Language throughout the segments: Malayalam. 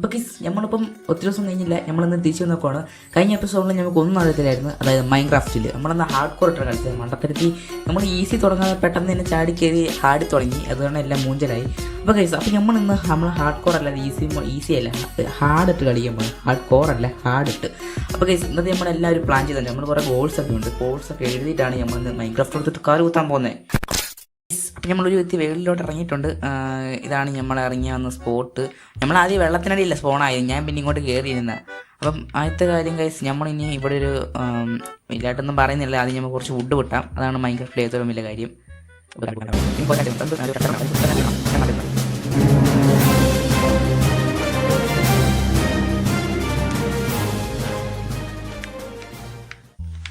അപ്പോൾ കിസ് നമ്മളിപ്പം ഒത്തിരി ദിവസം കഴിഞ്ഞില്ല നമ്മളിന്ന് തിരിച്ചു നോക്കുവാണ് കഴിഞ്ഞ എപ്പിസോഡിൽ നമുക്ക് ഒന്നും അറിയത്തില്ലായിരുന്നു. അതായത് മൈൻക്രാഫ്റ്റിൽ നമ്മളന്ന് ഹാർഡ് കോർ ഇട്ടാണ് കളിച്ചത്. മണ്ടത്തരത്തി നമ്മൾ ഈസി തുടങ്ങാതെ പെട്ടെന്ന് തന്നെ ചാടി കയറി ഹാർഡ് തുടങ്ങി. അതുകൊണ്ട് എല്ലാം മൂഞ്ചലായി. അപ്പോൾ കൈസ് അപ്പോൾ നമ്മൾ ഇന്ന് നമ്മൾ ഹാർഡ് കോർ അല്ലാതെ ഈസി ഈസി അല്ല ഹാർഡ് ഇട്ട് കളിക്കാൻ പോകും ഹാർഡ് കോർ അല്ല ഹാർഡ് ഇട്ട്. അപ്പോൾ കൈസ് ഇന്നത്തെ നമ്മളെല്ലാവരും പ്ലാൻ ചെയ്തിട്ടുണ്ട് നമ്മൾ കുറേ ഗോൾസ് ഒക്കെ ഉണ്ട്. ഗോൾസ് ഒക്കെ എഴുതിയിട്ടാണ് നമ്മൾ ഇന്ന് മൈൻക്രാഫ്റ്റ് കൊടുത്തിട്ട് കാർ കുത്താൻ പോകുന്നത് അപ്പം നമ്മളൊരു വ്യക്തി വെളിയിലോട്ട് ഇറങ്ങിയിട്ടുണ്ട്. ഇതാണ് നമ്മൾ ഇറങ്ങിയ വന്ന സ്പോട്ട് നമ്മൾ ആദ്യം വെള്ളത്തിനടിയില്ല സ്പോണായത് ഞാൻ പിന്നെ ഇങ്ങോട്ട് കയറിയിരുന്ന അപ്പം ആദ്യത്തെ കാര്യം കൈസ് നമ്മളിനി ഇവിടെ ഒരു ഇല്ലാട്ടൊന്നും പറയുന്നില്ല. ആദ്യം നമ്മൾ കുറച്ച് വുഡ് വിട്ടാം. അതാണ് മൈൻക്രാഫ്റ്റിലെ ഏറ്റവും വലിയ കാര്യം.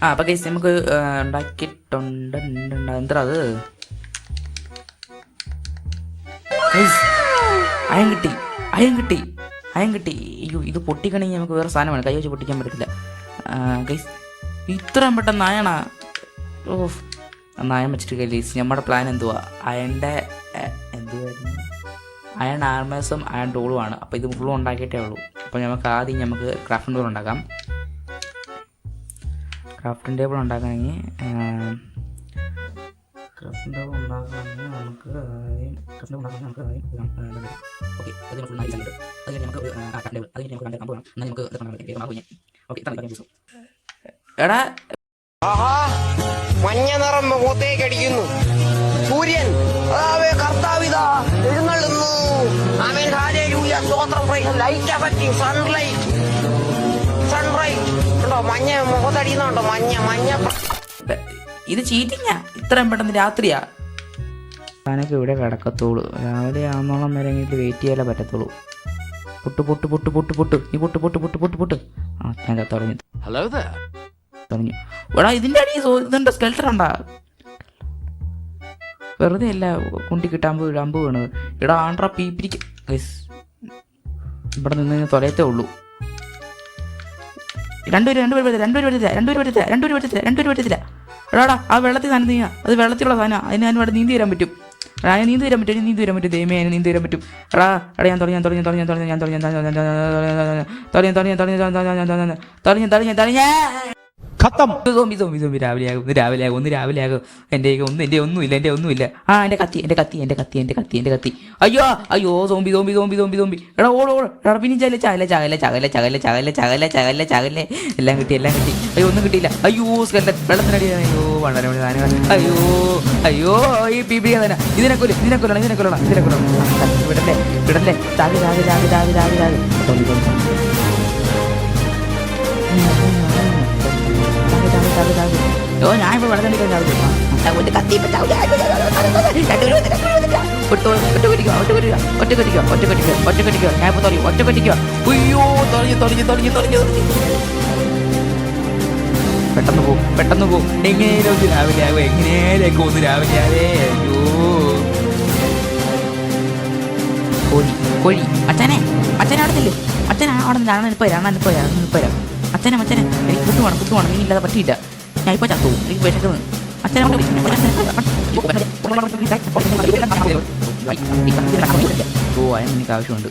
ആ അപ്പം കൈസ് നമുക്ക് ഉണ്ടാക്കിയിട്ടുണ്ട് ഉണ്ട്, ഉണ്ട്. എന്താ അത്? അയം കിട്ടി അയം കിട്ടി അയം കിട്ടി അയ്യോ ഇത് പൊട്ടിക്കണമെങ്കിൽ നമുക്ക് വേറെ സാധനമാണ് കൈ വെച്ച് പൊട്ടിക്കാൻ പറ്റില്ല ഗൈസ് ഇത്രയും പെട്ടെന്ന് അയണാ ഓ നായം വെച്ചിട്ട് ഗൈസ് നമ്മുടെ പ്ലാൻ എന്തുവാ? അയന്റെ എന്തുവായിരുന്നു? അയൺ ആർമേഴ്സും അയൺ ടൂളുമാണ് അപ്പോൾ ഇത് ഫുള്ളും ഉണ്ടാക്കിയിട്ടേ ഉള്ളൂ. അപ്പോൾ നമുക്ക് ആദ്യം നമുക്ക് ക്രാഫ്റ്റിംഗ് ടൂൾ ഉണ്ടാക്കാം. ക്രാഫ്റ്റിംഗ് ടേബിൾ ഉണ്ടാക്കണമെങ്കിൽ കഷ്ണ ഉണ്ടാക്കുകയാണെങ്കിൽ നമുക്ക് ആദ്യം കഷ്ണ നമുക്ക് ആദ്യം ഓക്കെ അത് നമുക്ക് ഫുൾ നാല് അത് കഴിഞ്ഞ് നമുക്ക് ആ അത് കഴിഞ്ഞ് നമുക്ക് കണ്ട കമ്പ് വേണം. എന്നാൽ നമുക്ക് ഇത് ഓക്കെ തന്നെ ദിവസം എടാ ആഹാ മഞ്ഞ നിറം മുഖത്തേക്ക് അടിക്കുന്നു. സൂര്യൻ കർത്താവിതാ എഴുന്നള്ളുന്നു അവൻ ഹാലേലൂയ സ്തോത്രം ലൈറ്റ് എഫക്റ്റീവ് സൺലൈറ്റ്. സൺലൈറ്റ്. ഉണ്ടോ മഞ്ഞ മുഖത്തടിയുന്നുണ്ടോ മഞ്ഞ മഞ്ഞ ഇത് ചീറ്റിങ്ങാ ഇത്രയും പെട്ടെന്ന് രാത്രിയാ. ഞാനൊക്കെ ഇവിടെ കിടക്കത്തുള്ളൂ. രാവിലെ ആവുന്നോളം വരെ എങ്കിലും വെയിറ്റ് ചെയ്യാലേ പറ്റത്തുള്ളൂ. പൊട്ട് പൊട്ട് പൊട്ട് പൊട്ട് പൊട്ട്. നീ പൊട്ട് പൊട്ട് പൊട്ട് പൊട്ട് പൊട്ട്. ആ ഞാൻ തുടങ്ങി. ഹലോ. തുടങ്ങി. എടാ ഇതിന്റെ അടി ഇതുണ്ട് സ്കെൽട്ടർ ഉണ്ടാ? വെറുതെ അല്ല കുണ്ടി കിട്ടാമ്പ് അമ്പ് വീണത് ഇടാ ആണ്ട്ര പീപ്പിരിക്ക ഇവിടെ നിന്ന് കഴിഞ്ഞാൽ തൊലയത്തേ ഉള്ളൂ. രണ്ടുപേരും രണ്ടുപേരും രണ്ടുപേര് രണ്ടുപേരും രണ്ടുപേര് രണ്ടുപേരും രണ്ടുപേര് രണ്ടുപേരും വരത്തില്ല എടാടാ ആ വെള്ളത്തിൽ സാധനം നീയാ അത് വെള്ളത്തിലുള്ള സാധനം അതിന് ഞാൻ ഇവിടെ നീന്തി തരാൻ പറ്റും എടാ ഞാൻ നീന്തി തരാൻ പറ്റും അതിന് നീന്തി തരാൻ പറ്റും ദൈമേ അതിന് നീന്തി തരാൻ പറ്റും എടാ എടാ ഞാൻ തുടങ്ങി ഞാൻ തുടങ്ങി തുടങ്ങി തുടങ്ങി ഞാൻ തുടങ്ങി തുടങ്ങി തുടങ്ങി തുടങ്ങി തുടങ്ങി തുടങ്ങി തുടങ്ങി തുടങ്ങി തുടങ്ങി തുടങ്ങി തുടങ്ങി Khatam. സോമ്പി സോമ്പി സോമ്പി രാവിലെ ആകും ഒന്ന് രാവിലെ ആകും ഒന്ന് രാവിലെ ആകും. എന്റെ ഒന്നും ഇല്ല ഒന്നുമില്ല ഒന്നും ഇല്ല. ആ എന്റെ കത്തി എന്റെ കത്തി എന്റെ കത്തി എന്റെ കത്തി എന്റെ കത്തി. അയ്യോ അയ്യോ zombie zombie zombie zombie zombie എടാ ഓടോ ഓട്. എടാ പിന്നെ ചകല ചകല ചകല ചകല ചകല ചകല ചകല ചകല ചകല എല്ലാം കിട്ടി എല്ലാം കിട്ടി. അയ്യോ ഒന്നും കിട്ടിയില്ല. അയ്യോ വെള്ളത്തിനടി. അയ്യോ വളരെ അയ്യോ അയ്യോ ഈ പി പി തന്നെ ഇതിനെ കൊല്ലം ഇതിനെ കൊല്ലണം ഇതിനെ കൊല്ലണം ഇതിനെ കൊല്ലണം വിടല്ലേ വിടല്ലേ താകെ താകെ താകെ താകെ താകെ താകെ ഓ ഞാൻ ഇപ്പോൾ കത്തി പെട്ടെന്ന് പോകും പെട്ടെന്ന് പോകും ഒന്ന് രാവിലെ ഒന്ന് രാവിലെ ആവേ. അയ്യോ. കോഴി കോഴി. അച്ഛനെ അച്ഛനെ അവിടെ നിന്ന് വരാം അച്ഛനെ അച്ഛനെ എനിക്ക് കുത്തു വേണം വേണം നീ ഇല്ലാതെ പറ്റിയില്ല. ഞാൻ ഇപ്പോൾ ചത്തു എനിക്ക് വിശക്കുന്നു അച്ഛനെ കൊണ്ട് ഓ അയൺ എനിക്ക് ആവശ്യമുണ്ട്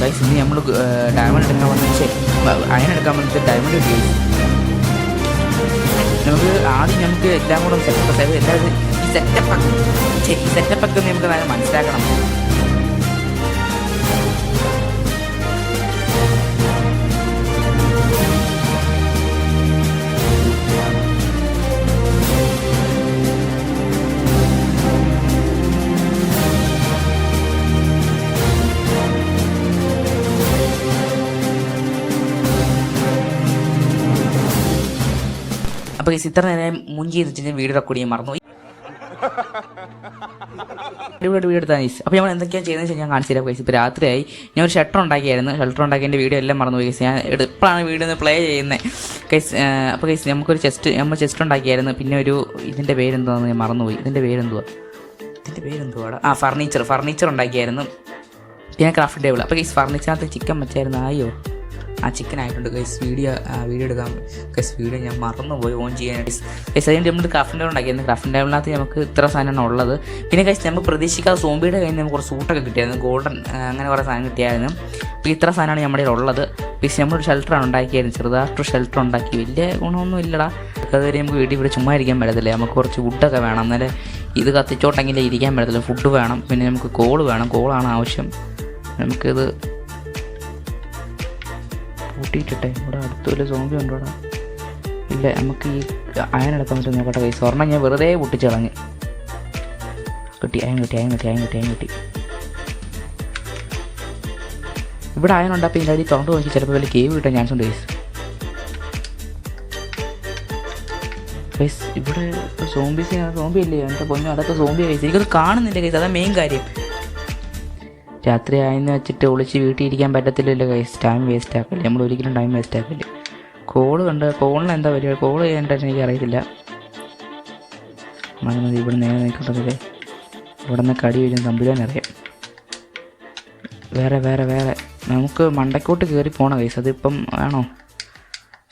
ഗൈസ് ഇനി നമ്മൾ ഡയമണ്ട് എടുക്കാൻ വന്നിട്ട് അയൺ എടുക്കാൻ ഡയമണ്ട് കിട്ടി നമുക്ക് ആദ്യം നമുക്ക് എല്ലാം കൂടെ സെറ്റപ്പ് അതായത് ഈ സെറ്റപ്പ് ഈ സെറ്റപ്പ് നമുക്ക് നല്ല മനസ്സിലാക്കണം അപ്പോൾ ഇത്ര നേരം മുഞ്ചി വെച്ചിട്ട് വീഡിയോ റെക്കോർഡ് ചെയ്യാൻ മറന്നു വീഡിയോ എടുത്താൽ നൈസ് അപ്പോൾ നമ്മൾ എന്തൊക്കെയാണ് ചെയ്യുന്നത് വെച്ചാൽ ഞാൻ കാണിച്ചു തരാം ഇപ്പൊ ഇപ്പോൾ രാത്രിയായി. ഞാൻ ഒരു ഷട്ടർ ഉണ്ടാക്കിയായിരുന്നു. ഷട്ടർ ഉണ്ടാക്കിയതിന്റെ വീഡിയോ എല്ലാം മറന്നു പോയി ഞാൻ എപ്പോഴാണ് വീഡിയോ ഒന്ന് പ്ലേ ചെയ്യുന്നത് കൈസ് അപ്പോൾ കൈസ് നമുക്കൊരു ചെസ്റ്റ് നമ്മൾ ചെസ്റ്റ് ഉണ്ടാക്കിയായിരുന്നു. പിന്നെ ഒരു ഇതിന്റെ പേരെന്തോന്ന് ഞാൻ മറന്നുപോയി. ഇതിന്റെ പേരെന്തുവാ? ഇതിന്റെ പേരെന്തുവാടാ? ആ ഫർണിച്ചർ ഫർണിച്ചർ ഉണ്ടാക്കിയായിരുന്നു. പിന്നെ ക്രാഫ്റ്റ് ടേബിൾ അപ്പോൾ കൈസ് ഫർണിച്ചറിനകത്ത് ചിക്കൻ വെച്ചായിരുന്നു. ആയോ ആ ചിക്കൻ ആയിട്ടുണ്ട് ഗൈസ് വീഡിയോ വീഡിയോ എടുക്കാൻ ഗൈസ് വീഡിയോ ഞാൻ മറന്നുപോയി. ഓൺ ചെയ്യാനായിട്ട് ഗൈസ് അതിന്റെ നമ്മൾ ക്രാഫ്റ്റ് ടേബിൾ ഉണ്ടാക്കിയിരുന്നു ക്രാഫ്റ്റ് ടേബിളിനകത്ത് നമുക്ക് ഇത്ര സാധനമാണ് ഉള്ളത്. പിന്നെ ഗൈസ് നമ്മൾ പ്രതീക്ഷിക്കാതെ സോംബിയുടെ കയ്യിൽ നിന്ന് കുറച്ച് സൂട്ടൊക്കെ കിട്ടിയായിരുന്നു. ഗോൾഡൻ അങ്ങനെ കുറേ സാധനം കിട്ടിയായിരുന്നു. അപ്പോൾ ഇത്ര സാധനമാണ് നമ്മുടെ ഉള്ളത്. പിന്നെ നമ്മളൊരു ഷെൽട്ടറാണ് ഉണ്ടാക്കിയായിരുന്നു. ചെറുതായിട്ടൊരു ഷെൽട്ടർ ഉണ്ടാക്കി. വലിയ ഗുണമൊന്നും ഇല്ലടാ. അതുവരെ നമുക്ക് വീട്ടിൽ ഇവിടെ ചുമ്മാ ഇരിക്കാൻ പറ്റത്തില്ല. നമുക്ക് കുറച്ച് വുഡൊക്കെ വേണം. എന്നാലേ ഇത് കത്തിച്ചോട്ടെങ്കിൽ ഇരിക്കാൻ പറ്റത്തില്ല. ഫുഡ് വേണം. പിന്നെ നമുക്ക് കോൾ വേണം. കോളാണ് ആവശ്യം. നമുക്കിത് പൂട്ടിയിട്ടെ ഇവിടെ അടുത്ത് വല്ല സോമ്പി ഉണ്ടോ ഇല്ല നമുക്ക് ഈ അയൺ എടുക്കാൻ പറ്റും നോക്കട്ടെ കൈ സ്വർണം ഞാൻ വെറുതെ പൊട്ടിച്ച് കിട്ടി അയൺ കിട്ടി അയൺ കിട്ടി അയൺ കിട്ടി അയൺ കിട്ടി. ഇവിടെ അയൺ അപ്പോൾ ഇതിന്റെ അടി തുറന്നു നോക്കി ചിലപ്പോൾ വല്ല കേവ് കിട്ടാൻ ചാൻസ് ഉണ്ട് ഇവിടെ സോംബീസ് സോംബി ഇല്ലേ? എന്റെ പൊന്നു അതൊക്കെ സോംബി ഗൈസ് എനിക്കത് കാണുന്നില്ല ഗൈസ് അതാ മെയിൻ കാര്യം. രാത്രി ആയെന്ന് വെച്ചിട്ട് ഒളിച്ച് വീട്ടിൽ ഇരിക്കാൻ പറ്റത്തില്ലല്ലോ ഗൈസ് ടൈം വേസ്റ്റ് ആക്കില്ല. നമ്മൾ ഒരിക്കലും ടൈം വേസ്റ്റ് ആക്കല്ലേ. കോൾ കണ്ട് കോളിന് എന്താ പരിപാടി? കോൾ ചെയ്യേണ്ടതെന്ന് എനിക്ക് അറിയത്തില്ല മതി മതി ഇവിടെ നേരെ നിൽക്കട്ടതില്ലേ ഇവിടെ നിന്ന് കടി വരും തമ്പുരാൻ അറിയാം വേറെ വേറെ വേറെ. നമുക്ക് മണ്ടക്കോട്ട് കയറി പോകണം കൈസ് അതിപ്പം ആണോ?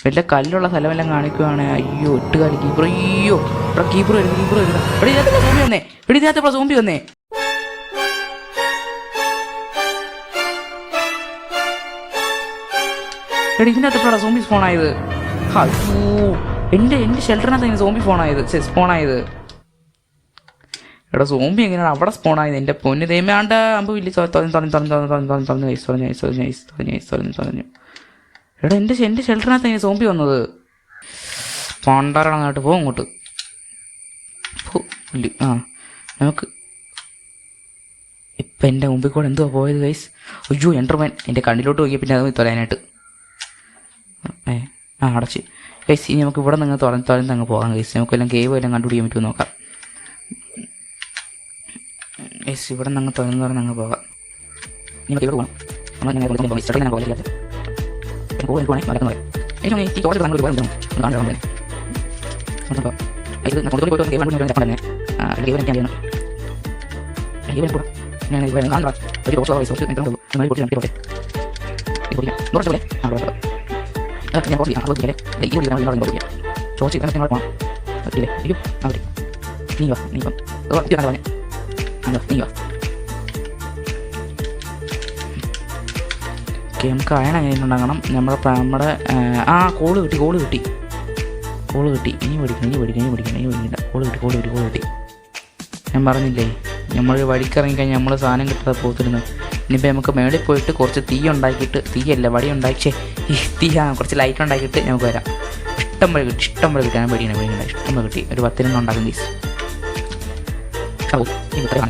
വല്ല കല്ലുള്ള സ്ഥലമെല്ലാം കാണിക്കുവാണെങ്കിൽ അയ്യോ എട്ടുകാലി കീപ്പർ. അയ്യോ ഇവിടെ കീപ്പർ വരും കീപ്പർ വരും. ഇവിടെ ഇതിനകത്ത് സോമ്പി വന്നേ. ഇവിടെ ഇതിനകത്ത് ഇവിടെ സോമ്പി വന്നേ. എടി ഇതിന്റെ അത്ര സോംബി ഫോൺ ആയത് എന്റെ എന്റെ ഷെൽട്ടറിനകത്ത് ഇങ്ങനെ സോംബി സ്പോൺ ആയത് എടാ സോംബി എങ്ങനെയാണ് അവിടെ സ്പോൺ ആയത് എന്റെ പൊന്നു ദൈവമാണ്ട അമ്പ് വലിയ ഐസ് തുറഞ്ഞു ഐസ് തുറഞ്ഞു തുറഞ്ഞു എടാ എന്റെ എന്റെ ഷെൽട്ടറിനകത്ത് എങ്ങനെ സോംബി വന്നത് പണ്ടാറങ്ങോട്ട് പോ അങ്ങോട്ട് പോ ഇല്ല ആ നമുക്ക് ഇപ്പം എന്റെ മുമ്പിൽ കൂടെ എന്തുവാ പോയത് ഗൈസ് അയ്യോ എന്റർമാൻ എന്റെ കണ്ണിലോട്ട് നോക്കിയ പിന്നെ അത് തൊലയാനായിട്ട് ഏ ആ അടച്ച്. ഗൈസ് ഇനി നമുക്ക് ഇവിടെ നിന്ന് തുറന്ന് തുറന്ന് അങ്ങ് പോകാം ഗൈസ്. നമുക്ക് എല്ലാം കേവ് എല്ലാം കണ്ടുപിടിക്കാൻ പറ്റുമോ നോക്കാം. ഗൈസ് ഇവിടെ നിന്ന് അങ്ങ് തുറന്ന് തുറന്ന് അങ്ങ് പോകാം. ഇനി ഇവിടെ നമ്മൾ ഗൈസ് ഞാൻ കാണാൻ അപ്പോൾ ഇത് കൊണ്ടുപോയി പോയിട്ട് ഗെയിം കണ്ടു തന്നെ. ഗെയിം എനിക്ക് ചെയ്യണം. ഗെയിം കൂടെ. ഞാൻ ഒരു ഞാൻ കുറച്ച് ആ പൊടിക്കല്ലേ ഈ പൊടി നിങ്ങൾ ഇങ്ങോട്ട് ചെയ്യാം ചോദിച്ച് നിങ്ങൾ പറ്റില്ലേ നീ വാ നീ വാ ഓ ഇത് പറഞ്ഞു നീ വാ നമുക്ക് അയൺ എങ്ങനെ നമ്മുടെ നമ്മുടെ ആ, കോൾ കിട്ടി കോൾ കിട്ടി. കോൾ കിട്ടി. ഇനി പഠിക്കണം ഇനി പഠിക്കണം ഇനി പഠിക്കണം ഇനി പഠിക്കണ്ട കോൾ കിട്ടി കോൾ കിട്ടി കോൾ കിട്ടി. ഞാൻ പറഞ്ഞില്ലേ നമ്മൾ വഴിക്കിറങ്ങി കഴിഞ്ഞാൽ നമ്മൾ സാധനം കിട്ടാതെ പോത്തിരുന്നു ഇനിയിപ്പോൾ നമുക്ക് മേളിൽ പോയിട്ട് കുറച്ച് തീ ഉണ്ടാക്കിയിട്ട് തീയല്ല വടി ഉണ്ടാക്കി ഈ തീ ആ കുറച്ച് ലൈറ്റ് ഉണ്ടാക്കിയിട്ട് നമുക്ക് വരാം ഇഷ്ടം പോലെ കിട്ടി ഇഷ്ടം പോലെ കിട്ടാൻ പേടിയാണ് പേടിയാണ് ഇഷ്ടം പോലെ കിട്ടി ഒരു പത്തിനൊന്നും ഉണ്ടാക്കും ഗീസ് ഇത്രയും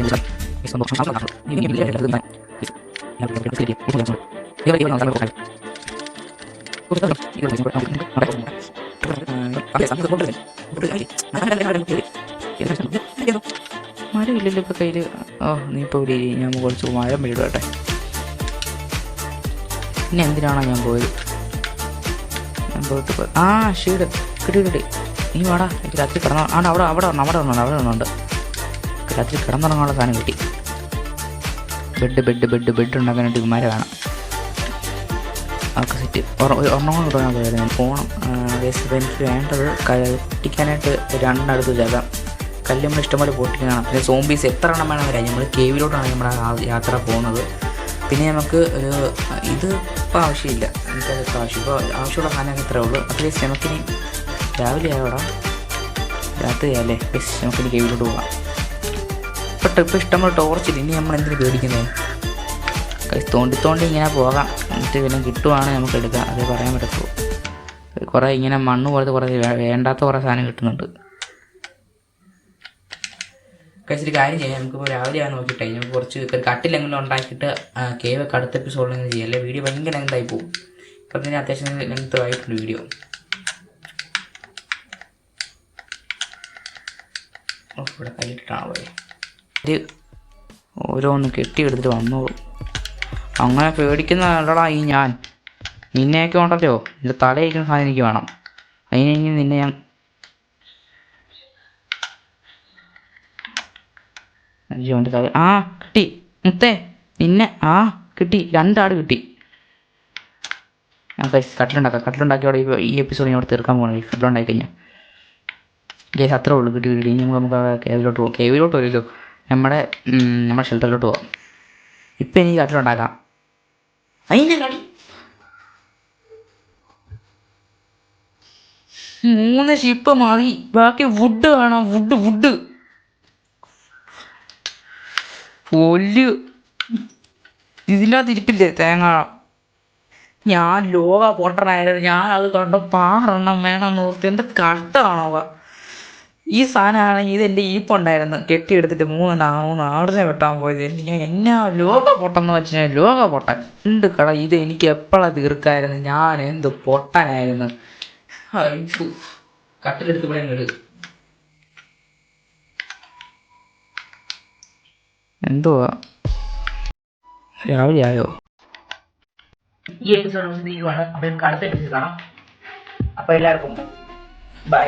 ആണ് ഇല്ലല്ലോ ഇപ്പോൾ കയ്യിൽ ഓ നീ ഇപ്പോൾ ഇവിടെ. ഞാൻ കുറച്ച് മരം വീടട്ടെ പിന്നെ എന്തിനാണോ ഞാൻ പോയത്? ഞാൻ പോയിട്ട് പോ- ആ ഷീഡ് കിട്ടി കിട്ടി നീ വാടാ. എനിക്ക് രാത്രി കിടന്ന ആണ് അവിടെ അവിടെ വരണം അവിടെ വരണം അവിടെ വന്നുണ്ട്. രാത്രി കിടന്നുറങ്ങാനുള്ള സാധനം കിട്ടി. ബെഡ് ബെഡ് ബെഡ് ബെഡ് ഉണ്ടാക്കാനായിട്ട് ഇമാരെ വേണം. ഒക്കെ സെറ്റ്. ഒരെണ്ണം പോയത് ഞാൻ പോകണം എനിക്ക് വേണ്ടത് കട്ടിക്കാനായിട്ട് രണ്ടടുത്ത് ചേക്കാം കല്ല് നമ്മൾ ഇഷ്ടംപോലെ പൊട്ടിക്കണം പിന്നെ സോംബീസ് എത്ര എണ്ണം വേണം വരാം നമ്മൾ കേവിലോട്ടാണ് നമ്മുടെ യാത്ര പോകുന്നത്. പിന്നെ നമുക്ക് ഇത് ഇപ്പോൾ ആവശ്യമില്ല. ഇപ്പോൾ ആവശ്യം. ഇപ്പോൾ ആവശ്യമുള്ള സാധനമൊക്കെ ഇത്രേ ഉള്ളൂ. അറ്റ്ലീസ്റ്റ് നമുക്കിനി രാവിലെ ആവടാ രാത്രിയല്ലേ ബസ് നമുക്കിനി കേവിലോട്ട് പോകാം ഇപ്പോൾ ട്രിപ്പ് ഇഷ്ടംപോലെ ടോർച്ചില്ല ഇനി നമ്മൾ എന്തിനു പേടിക്കുന്നത് തോണ്ടി തോണ്ടി ഇങ്ങനെ പോകാം. എന്നിട്ട് പിന്നെ കിട്ടുവാണെങ്കിൽ നമുക്ക് എടുക്കാം. അതേ പറയാൻ പറ്റത്തുള്ളൂ. കുറേ ഇങ്ങനെ മണ്ണ് പോലത്തെ കുറേ വേണ്ടാത്ത കുറേ സാധനം കിട്ടുന്നുണ്ട്. കഴിച്ചൊരു കാര്യം ചെയ്യാം. നമുക്കിപ്പോൾ രാവിലെ ആണ് നോക്കിയിട്ടേ നമുക്ക് കുറച്ച് കട്ടിലെങ്കിലും ഉണ്ടാക്കിയിട്ട് കേവ് ഒക്കെ അടുത്ത നിന്ന് ചെയ്യാം. അല്ലെങ്കിൽ വീഡിയോ ഭയങ്കര ലെങ്തായി പോകും. ഇപ്പം തന്നെ അത്യാവശ്യം ലെങ്ത് ആയിട്ടുണ്ട് വീഡിയോ ഇവിടെ കല്ലിട്ടിട്ടാണ് പോയത് ഒരു ഓരോന്ന് കെട്ടിയെടുത്തിട്ട് വന്നോളൂ അങ്ങനെ പേടിക്കുന്ന ഈ ഞാൻ. നിന്നെയൊക്കെ ഉണ്ടല്ലോ. നിന്റെ തലയിരിക്കുന്ന സാധനം എനിക്ക് വേണം. അതിനെങ്കിൽ നിന്നെ ഞാൻ ജീവന്റെ കവി. ആ കിട്ടി. മുത്തേ നിന്നെ ആ കിട്ടി. രണ്ടാട് കിട്ടി. കൈസ് കട്ടിലുണ്ടാക്കാം. കട്ടിലുണ്ടാക്കിയോടെ ഈ എപ്പിസോഡ് ഞാൻ തീർക്കാൻ പോകണം കട്ടിലുണ്ടാക്കി കഴിഞ്ഞാൽ ഗേസ് അത്രേ ഉള്ളൂ. കിട്ടി കിട്ടി. ഇനി നമുക്ക് കേവിലോട്ട് പോകാം കേവിലോട്ട് വരുമല്ലോ നമ്മുടെ നമ്മുടെ ഷെൽട്ടറിലോട്ട് പോകാം ഇപ്പം എനിക്ക് കട്ടിലുണ്ടാക്കാം. അതിന്റെ കളി മൂന്ന് ഷിപ്പ് മാറി. ബാക്കി വുഡ് വേണം വുഡ് വുഡ് പൊല്ല്. ഇതിനകത്ത് ഇരിപ്പില്ലേ തേങ്ങ? ഞാൻ ലോക പൊട്ടനായിരുന്നു. ഞാൻ അത് കണ്ട പാറെണ്ണം വേണം നോർത്ത് എന്റെ കഷ്ടമാണോ ഈ സാധനമാണെങ്കിൽ ഇതെന്റെ ഈപ്പുണ്ടായിരുന്നു കെട്ടിയെടുത്തിട്ട് മൂന്ന് മൂന്ന് ആടിനെ വെട്ടാൻ പോയത്. ഞാൻ എന്നാ ലോക പൊട്ടെന്ന് വെച്ചാൽ ലോക പൊട്ടൻ. ഉണ്ട് കട? ഇത് എനിക്ക് എപ്പോഴാണ് തീർക്കായിരുന്നു? ഞാൻ എന്ത് പൊട്ടനായിരുന്നു? കട്ടിലെടുത്ത് ഇവിടെ അങ്ങ് ഇട്. എന്തുവാ രാവിലെ ആയോ ഈ എപ്പിസോഡ് തീരുവാണ് അപ്പം എല്ലാവർക്കും ബൈ